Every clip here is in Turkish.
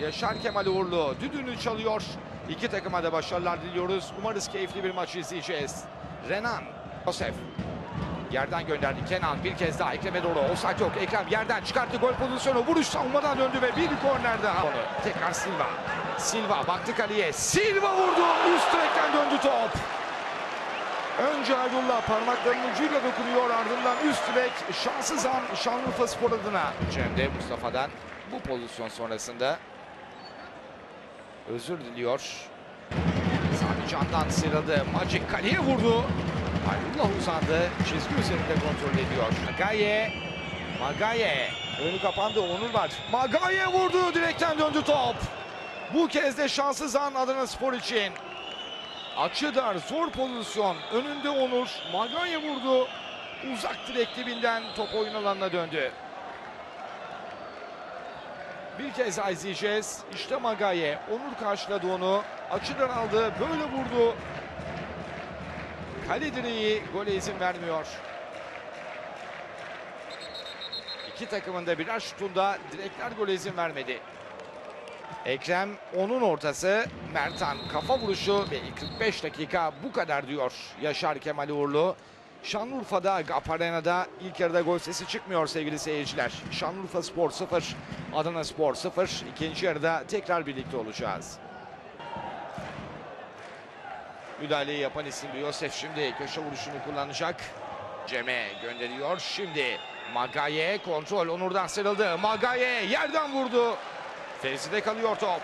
Yaşar Kemal Uğurlu düdüğünü çalıyor. İki takıma da başarılar diliyoruz. Umarız keyifli bir maç izleyeceğiz. Renan, Josef. Yerden gönderdi Kenan bir kez daha Ekrem'e doğru. Offside yok. Ekrem yerden çıkarttı gol pozisyonu. Vuruş savunmadan döndü ve bir korner daha. Tekrar Silva. Silva baktı kaleye. Silva vurdu. Üst direkten döndü top. Önce Aydullah parmaklarının ucuyla dokunuyor ardından üst direk şanssız an Şanlıurfa Spor adına. Cem'de Mustafa'dan bu pozisyon sonrasında özür diliyor. Sami Can'dan sıyrıldı. Magic kaleye vurdu. Aydullah uzandı. Çizgi üzerinde kontrol ediyor. Magaye. Magaye. Önü kapandı. Onur var. Magaye vurdu. Direkten döndü top. Bu kez de şanssız an Adana Spor için. Açı dar, zor pozisyon. Önünde Onur. Magaye vurdu. Uzak direk dibinden top oyun alanına döndü. Bir kez daha izleyeceğiz. İşte Magaye. Onur karşıladı onu. Açıdan aldı. Böyle vurdu. Kale direği gole izin vermiyor. İki takımın da birer şutunda direkler gole izin vermedi. Ekrem onun ortası. Mertan kafa vuruşu ve 45 dakika bu kadar diyor Yaşar Kemal Uğurlu. Şanlıurfa'da GAP Arena'da ilk yarıda gol sesi çıkmıyor sevgili seyirciler. Şanlıurfa Spor 0, Adana Spor 0. İkinci yarıda tekrar birlikte olacağız. Müdahaleyi yapan isim Yosef şimdi köşe vuruşunu kullanacak. Cem'e gönderiyor. Şimdi Magaye kontrol Onur'dan sıyrıldı. Magaye yerden vurdu. Fevzi'de kalıyor top.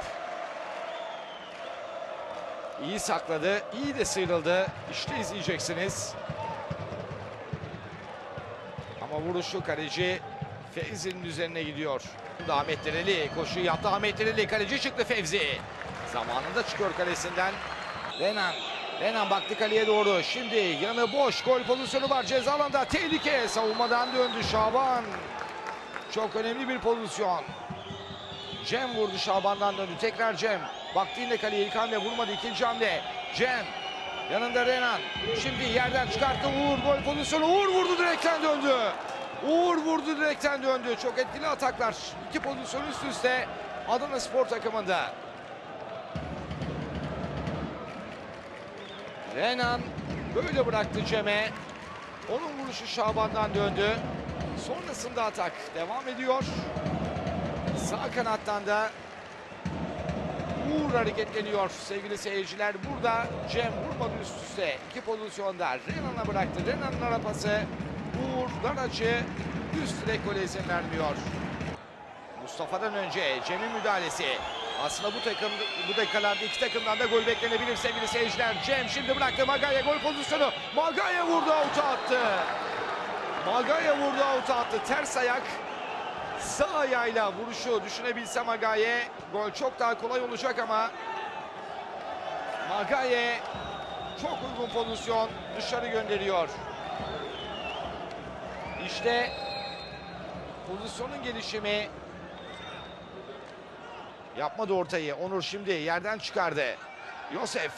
İyi sakladı. iyi de sıyrıldı. İşte izleyeceksiniz. Ama vuruşu kaleci Fevzi'nin üzerine gidiyor. Ahmet Dereli koşu yaptı. Ahmet Dereli kaleci çıktı Fevzi. Zamanında çıkıyor kalesinden. Renan. Renan baktı kaleye doğru. Şimdi yanı boş. Gol pozisyonu var. Ceza alanda tehlike. Savunmadan döndü Şaban. Çok önemli bir pozisyon. Cem vurdu Şaban'dan döndü. Tekrar Cem. Baktı yine kaleye ilk hamle vurmadı. ikinci hamle. Cem. Yanında Renan. Şimdi yerden çıkarttı Uğur. Gol pozisyonu. Uğur vurdu direkten döndü. Uğur vurdu direkten döndü. Çok etkili ataklar. İki pozisyon üst üste Adana Spor takımında. Renan böyle bıraktı Cem'e. Onun vuruşu Şaban'dan döndü. Sonrasında atak devam ediyor. Sağ kanattan da Uğur hareketleniyor sevgili seyirciler. Burada Cem vurmadı üst üste. İki pozisyonda Renan'a bıraktı. Renan'ın ara pası. Uğur dar açı üst direk gole izin vermiyor. Mustafa'dan önce Cem'in müdahalesi. Aslında bu takım bu dakikalarda iki takımdan da gol beklenebilir sevgili seyirciler. Cem şimdi bıraktı Magaye gol pozisyonu. Magaye vurdu avuta attı. Magaye vurdu avuta attı. Ters ayak Sağ ayağıyla vuruşu düşünebilse Magaye gol çok daha kolay olacak ama Magaye çok uygun pozisyon dışarı gönderiyor. İşte pozisyonun gelişimi yapmadı ortayı. Onur şimdi yerden çıkardı. Yosef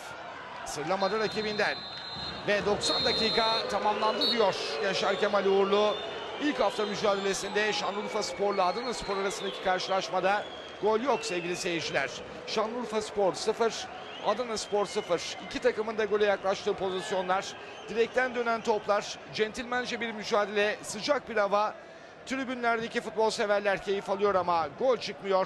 sırlamadı rakibinden. Ve 90 dakika tamamlandı diyor Yaşar Kemal Uğurlu. İlk hafta mücadelesinde Şanlıurfa Spor'la Adana Spor arasındaki karşılaşmada gol yok sevgili seyirciler. Şanlıurfa Spor 0, Adana Spor 0. İki takımın da gole yaklaştığı pozisyonlar, direkten dönen toplar, centilmence bir mücadele, sıcak bir hava. Tribünlerdeki futbol severler keyif alıyor ama gol çıkmıyor.